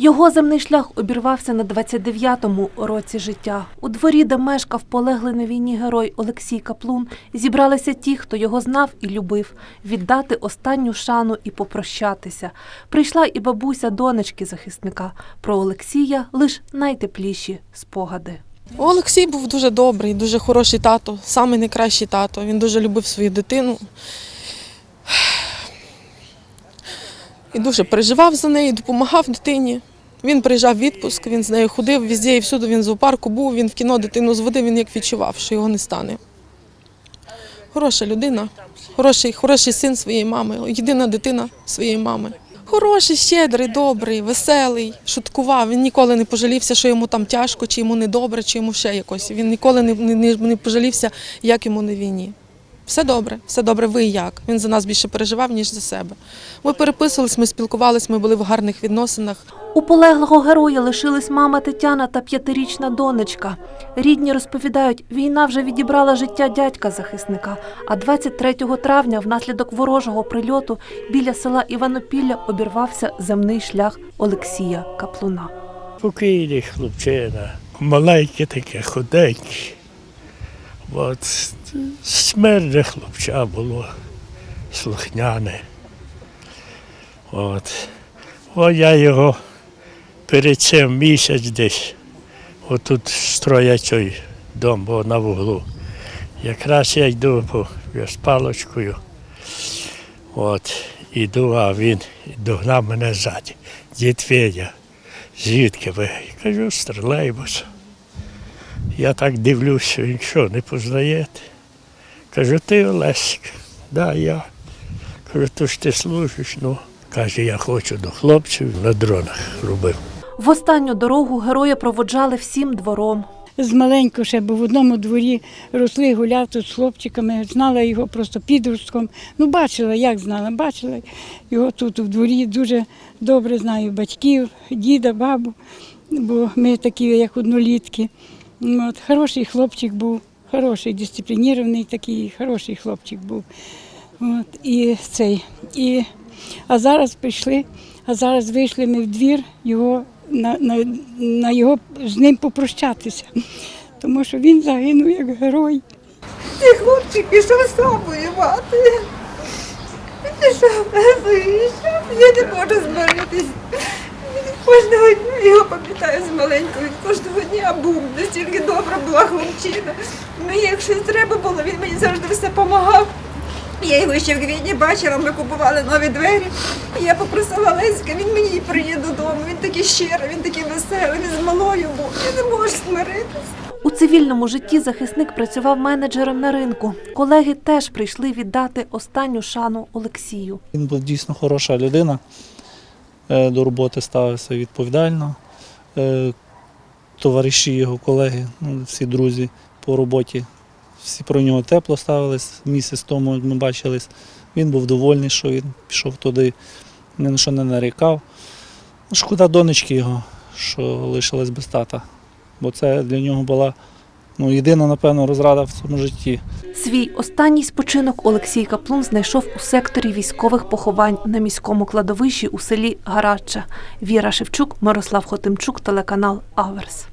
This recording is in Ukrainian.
Його земний шлях обірвався на 29-му році життя. У дворі, де мешкав полеглий на війні герой Олексій Каплун, зібралися ті, хто його знав і любив, віддати останню шану і попрощатися. Прийшла і бабуся донечки захисника. Про Олексія лиш найтепліші спогади. Олексій був дуже добрий, дуже хороший тато, найкращий тато. Він дуже любив свою дитину. І дуже переживав за неї, допомагав дитині. Він приїжджав в відпуск, він з нею ходив везде і всюди. Він в зоопарку був, він в кіно дитину зводив, він як відчував, що його не стане. Хороша людина, хороший, хороший син своєї мами, єдина дитина своєї мами. Хороший, щедрий, добрий, веселий, шуткував. Він ніколи не пожалівся, що йому там тяжко, чи йому недобре, чи йому ще якось. Він ніколи не, не, не пожалівся, як йому на війні. Все добре, все добре, ви як. Він за нас більше переживав, ніж за себе. Ми переписувались, ми спілкувались, ми були в гарних відносинах. У полеглого героя лишились мама Тетяна та п'ятирічна донечка. Рідні розповідають, війна вже відібрала життя дядька захисника. А 23 травня, внаслідок ворожого прильоту, біля села Іванопілля обірвався земний шлях Олексія Каплуна. Спокійний хлопчина, маленький таке, худенький. От смертне хлопча було, слухняне. От. О, я його перед цим місяць десь, отут строять той дом бо на вуглу. Якраз я йду по, я з палочкою. От, іду, а він догнав мене ззаді. Дід. Звідки ви? Я кажу, стрілейбус. Я так дивлюся, він що, не познаєте? Кажу, ти Олесик, да, я. Кажу, то ж ти служиш, ну. Каже, я хочу до хлопців на дронах робив. В останню дорогу героя проводжали всім двором. з маленького ще був в одному дворі, росли, гуляв тут з хлопчиками, знала його просто підростком. Ну, бачила, як знала, бачила його тут у дворі, дуже добре знаю батьків, діда, бабу, бо ми такі, як однолітки. От, хороший хлопчик був, хороший, дисциплінірований такий, хороший хлопчик був. От, і цей, і, а зараз прийшли, а зараз вийшли ми в двір його на, на, на його з ним попрощатися, тому що він загинув як герой. Цей хлопчик пішов сам воювати. Пішов. Я не можу змиритись. Кожного дня його пам'ятаю з маленького. Кожного дня був настільки добра була хлопчина. Мені, якщо треба було, він мені завжди все допомагав. Я його ще в квітні бачила, ми купували нові двері. Я попросила Леська, він мені приїде додому. Він такий щирий, він такий веселий, він з малою був. Я не можу смиритись. У цивільному житті захисник працював менеджером на ринку. Колеги теж прийшли віддати останню шану Олексію. Він був дійсно хороша людина, до роботи ставився відповідально. Е, Товариші його, колеги, ну, всі друзі по роботі, всі про нього тепло ставились. Місяць тому, як ми бачились, він був довольний, що він пішов туди, ні на що не нарікав. Шкода донечки його, що лишилась без тата, бо це для нього була ну, єдина, напевно, розрада в цьому житті. Свій останній спочинок Олексій Каплун знайшов у секторі військових поховань на міському кладовищі у селі Гарача. Віра Шевчук, Мирослав Хотимчук, телеканал Аверс.